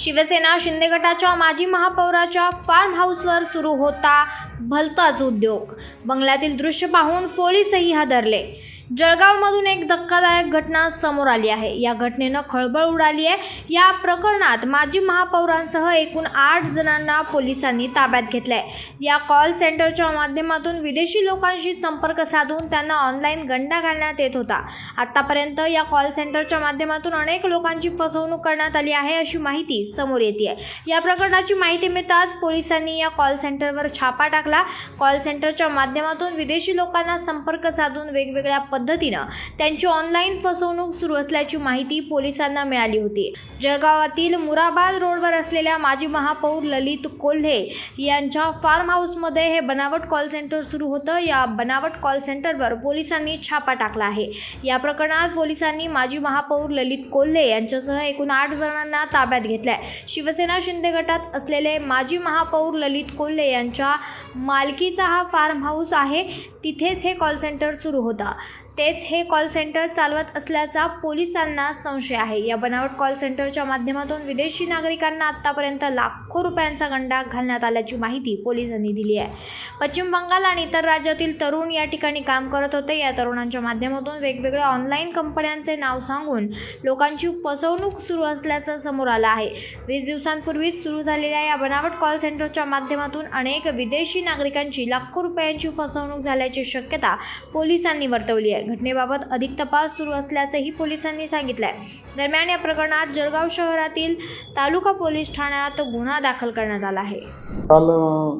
शिवसेना शिंदे गटाच्या माजी महापौराच्या फार्म हाऊसवर सुरू होता भलताच उद्योग. बंगल्यातील दृश्य पाहून पोलीसही हादरले. जळगावमधून एक धक्कादायक घटना समोर आली आहे. या घटनेनं खळबळ उडाली आहे. या प्रकरणात माजी महापौरांसह एकूण आठ जणांना पोलिसांनी ताब्यात घेतलंय. या कॉल सेंटरच्या माध्यमातून विदेशी लोकांशी संपर्क साधून त्यांना ऑनलाईन गंडा घालण्यात येत होता. आतापर्यंत या कॉल सेंटरच्या माध्यमातून अनेक लोकांची फसवणूक करण्यात आली आहे अशी माहिती समोर येते आहे या प्रकरणाची माहिती मिळताच पोलिसांनी या कॉल सेंटरवर छापा टाकला. कॉल सेंटरच्या माध्यमातून विदेशी लोकांना संपर्क साधून वेगवेगळ्या पद्धतीनं त्यांची ऑनलाईन फसवणूक सुरू असल्याची माहिती पोलिसांना मिळाली होती. जळगावातील मुराबाद रोडवर असलेल्या माजी महापौर ललित कोल्हे यांच्या फार्म हाऊसमध्ये हे बनावट कॉल सेंटर सुरू होतं. या बनावट कॉल सेंटरवर पोलिसांनी छापा टाकला आहे. या प्रकरणात पोलिसांनी माजी महापौर ललित कोल्हे यांच्यासह एकूण आठ जणांना ताब्यात घेतलाय. शिवसेना शिंदे गटात असलेले माजी महापौर ललित कोल्हे यांच्या मालकीचा हा फार्म हाऊस आहे. तिथेच हे कॉल सेंटर सुरू होता. तेच हे कॉल सेंटर चालवत असल्याचा पोलिसांना संशय आहे. या बनावट कॉल सेंटरच्या माध्यमातून विदेशी नागरिकांना आतापर्यंत लाखो रुपयांचा गंडा घालण्यात आल्याची माहिती पोलिसांनी दिली आहे. पश्चिम बंगाल आणि इतर राज्यातील तरुण या ठिकाणी काम करत होते. या तरुणांच्या माध्यमातून वेगवेगळ्या ऑनलाईन कंपन्यांचे नाव सांगून लोकांची फसवणूक सुरू असल्याचं समोर आलं आहे. वीस दिवसांपूर्वीच सुरू झालेल्या या बनावट कॉल सेंटरच्या माध्यमातून अनेक विदेशी नागरिकांची लाखो रुपयांची फसवणूक झाल्याची शक्यता पोलिसांनी वर्तवली आहे. घटनेबाबत अधिक तपास सुरू असल्याचंही पोलिसांनी सांगितलं आहे दरम्यान या प्रकरणात जळगाव शहरातील तालुका पोलीस ठाण्यात गुन्हा दाखल करण्यात आला आहे. काल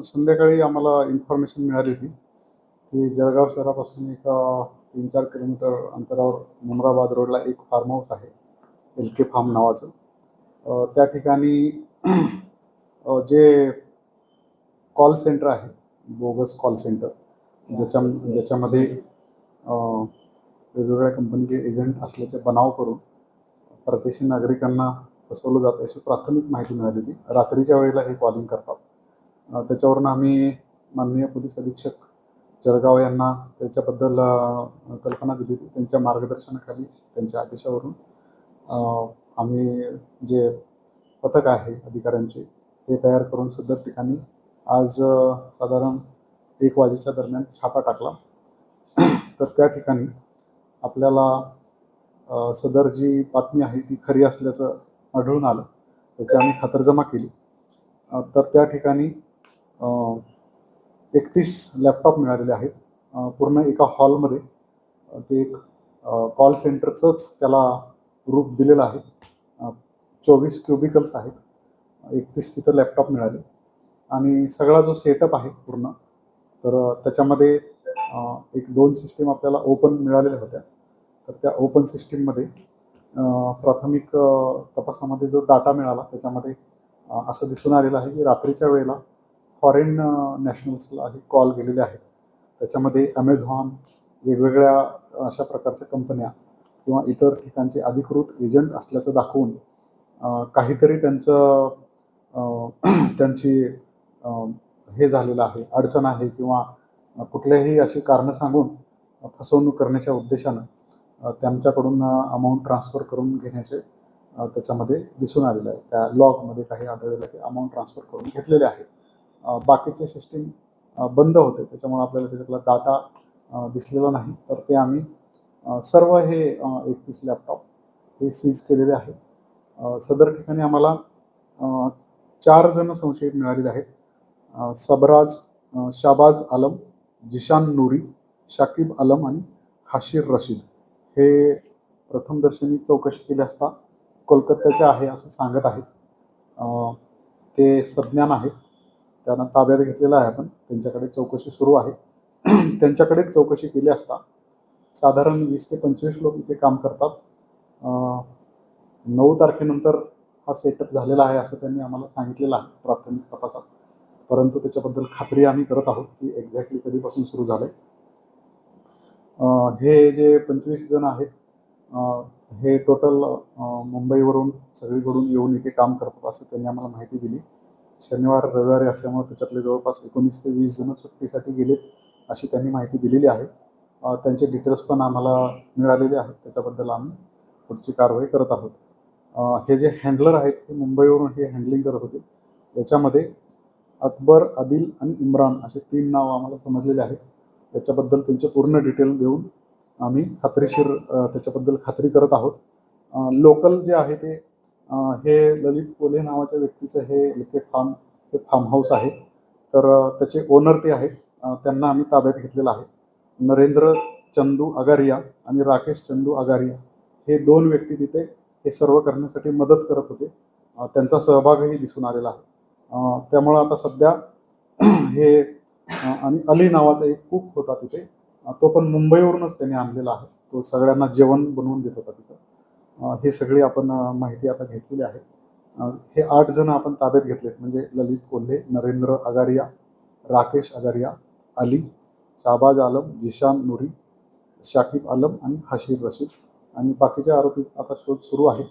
संध्याकाळी आम्हाला इन्फॉर्मेशन मिळाली होती की जळगाव शहरापासून एक तीन चार किलोमीटर अंतरावर मुमराबाद रोडला एक फार्म हाऊस आहे एल के फार्म नावाचं. त्या ठिकाणी जे कॉल सेंटर आहे बोगस कॉल सेंटर ज्याच्या ज्याच्यामध्ये वेगवेगळ्या कंपनीचे एजंट असल्याचे बनाव करून परदेशी नागरिकांना फसवलं जात अशी प्राथमिक माहिती मिळाली होती. रात्रीच्या वेळेला हे कॉलिंग करतात. त्याच्यावरून आम्ही माननीय पोलीस अधीक्षक जळगाव यांना त्याच्याबद्दल कल्पना दिली होती. त्यांच्या मार्गदर्शनाखाली त्यांच्या आदेशावरून आम्ही जे पथक आहे अधिकाऱ्यांचे ते तयार करून सदर ठिकाणी आज साधारण एक वाजेच्या दरम्यान छापा टाकला. तर त्या ठिकाणी आपल्याला सदर जी बातमी आहे ती खरी असल्याचं आढळून आलं. त्याची आम्ही खातरजमा केली. तर त्या ठिकाणी एकतीस लॅपटॉप मिळालेले आहेत. पूर्ण एका हॉलमध्ये ते एक कॉल सेंटरचंच त्याला रूप दिलेलं आहे. चोवीस क्युबिकल्स आहेत. एकतीस तिथं लॅपटॉप मिळाले. आणि सगळा जो सेटअप आहे पूर्ण तर त्याच्यामध्ये एक दोन सिस्टीम आपल्याला ओपन मिळालेल्या होत्या. तर त्या ओपन सिस्टीममध्ये प्राथमिक तपासामध्ये जो डाटा मिळाला त्याच्यामध्ये असं दिसून आलेलं आहे की रात्रीच्या वेळेला फॉरेन नॅशनल्सला हे कॉल गेलेले आहेत. त्याच्यामध्ये ॲमेझॉन वेगवेगळ्या अशा प्रकारच्या कंपन्या किंवा इतर ठिकाणचे अधिकृत एजंट असल्याचं दाखवून काहीतरी त्यांचं त्यांची हे झालेलं आहे अडचण आहे किंवा कुठल्याही अशी कारणं सांगून फसवणूक करण्याच्या उद्देशानं त्यांच्याकडून अमाऊंट ट्रान्सफर करून घेण्याचे त्याच्यामध्ये दिसून आलेलं आहे. त्या लॉगमध्ये काही आढळलेलं की अमाऊंट ट्रान्सफर करून घेतलेले आहेत. बाकीचे सिस्टीम बंद होते. त्याच्यामुळे आपल्याला त्याच्यातला डाटा दिसलेला नाही. तर ते आम्ही सर्व हे एकतीस लॅपटॉप हे सीज केलेले आहेत. सदर ठिकाणी आम्हाला चार जण संशयित मिळालेले आहेत. सबराज शाबाज आलम जिशान नूरी शाकिब आलम आणि हाशीर रशीद. हे प्रथमदर्शनी चौकशी केली असता कोलकात्याचे आहे असं सांगत आहेत. ते सज्ञान आहेत. त्यांना ताब्यात घेतलेलं आहे आपण. त्यांच्याकडे चौकशी सुरू आहे. त्यांच्याकडेच चौकशी केली असता साधारण वीस ते पंचवीस लोक इथे काम करतात. नऊ तारखेनंतर हा सेटअप झालेला आहे असं त्यांनी आम्हाला सांगितलेलं आहे प्राथमिक तपासात. परंतु त्याच्याबद्दल खात्री आम्ही करत आहोत की एक्झॅक्टली कधीपासून सुरू झालं आहे हे जे पंचवीस जण आहेत हे टोटल मुंबईवरून सगळीकडून येऊन इथे काम करतात असं त्यांनी आम्हाला माहिती दिली. शनिवार रविवारी असल्यामुळे त्याच्यातले जवळपास एकोणीस ते वीस जण सुट्टीसाठी गेलेत अशी त्यांनी माहिती दिलेली आहे. त्यांचे डिटेल्स पण आम्हाला मिळालेले आहेत त्याच्याबद्दल आम्ही पुढची कारवाई करत आहोत. हे जे हँडलर आहेत हे मुंबईवरून हे हँडलिंग करत होते याच्यामध्ये अकबर आदिल आणि इम्रान असे तीन नाव आम्हाला समजलेले आहेत. त्याच्याबद्दल त्यांचे पूर्ण डिटेल देऊन आम्ही खात्रीशीर त्याच्याबद्दल खात्री करत आहोत. लोकल जे आहे ते हे ललित कोल्हे नावाच्या व्यक्तीचं हे लिखे फार्म हे फार्म हाऊस आहे. तर त्याचे ओनर ते आहेत. त्यांना आम्ही ताब्यात घेतलेलं आहे. नरेंद्र चंदू अगारिया आणि राकेश चंदू अगारिया हे दोन व्यक्ती तिथे हे सर्व करण्यासाठी मदत करत होते. त्यांचा सहभागही दिसून आलेला आहे. त्यामुळं आता सध्या हे आणि अली नावाचा एक कुक होता तिथे. तो पण मुंबईवरूनच त्याने आणलेला आहे. तो सगळ्यांना जेवण बनवून देत होता तिथं. हे सगळी आपण माहिती आता घेतलेली आहे. हे आठ जण आपण ताब्यात घेतलेत. म्हणजे ललित कोल्हे नरेंद्र अगारिया राकेश अगारिया अली शाहबाज आलम जिशान नुरी शाकिब आलम आणि हशीर रशीद. आणि बाकीच्या आरोपी आता शोध सुरू आहे.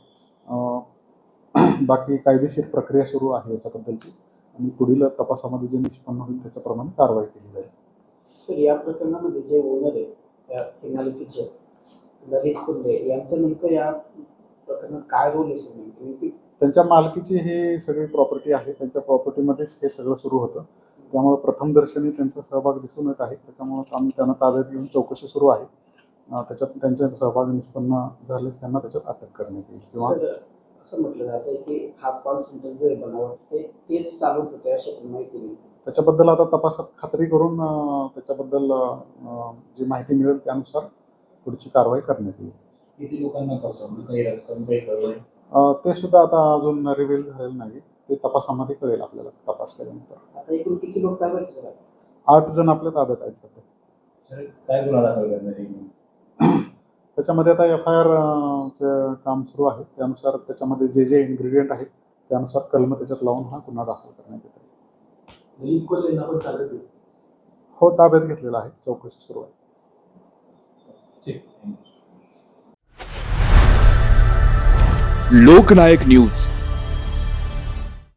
बाकी कायदेशीर प्रक्रिया सुरू आहे याच्याबद्दलची. आणि पुढील तपासामध्ये जे निष्पन्न होईल त्याच्याप्रमाणे कारवाई केली जाईल. तर या प्रकरणामध्ये जे ओनर आहे त्या इमारतीचे ललित कुंडे यांचं नेमकं या प्रकरणात काय रोल आहे सर त्यांच्या मालकीची ही सगळी प्रॉपर्टी आहे. त्यांच्या प्रॉपर्टीमध्येच हे सगळं सुरू होतं. त्यामुळे प्रथमदर्शनी त्यांचा सहभाग दिसून येत आहे. त्याच्यामुळे आम्ही त्यांना ताब्यात घेऊन चौकशी सुरू आहे. त्याच्यात त्यांचा सहभाग निष्पन्न झाल्यास त्यांना त्याच्यात अटक करण्यात येईल किंवा असं म्हटलं जातं की हा कॉल सेंटर जो आहे बनावट ते तेच चालवत होते असं पण माहिती नाही. त्याच्याबद्दल आता तपासात खात्री करून त्याच्याबद्दल जी माहिती मिळेल त्यानुसार पुढची कारवाई करण्यात येईल. किती लोकांना फसवणं काही रक्कम काही कळवलं अं, ते सुद्धा आता अजून रिव्हील झालेलं नाही. ते तपासामध्ये कळेल आपल्याला तपास केल्यानंतर. आता एकूण किती लोक आठ जण आपल्या ताब्यात आहेत सध्या. काय गुन्हा दाखल करण्यात येईल? त्याच्यामध्ये आता एफ आय आर काम सुरू आहे. त्यानुसार त्याच्यामध्ये जे जे इन्ग्रेडियंट आहेत त्यानुसार कलम त्याच्यात लावून हा गुन्हा दाखल करण्यात येतो हो ताब्यात घेतलेला आहे. चौकशी सुरू आहे. ठीक. लोकनायक न्यूज.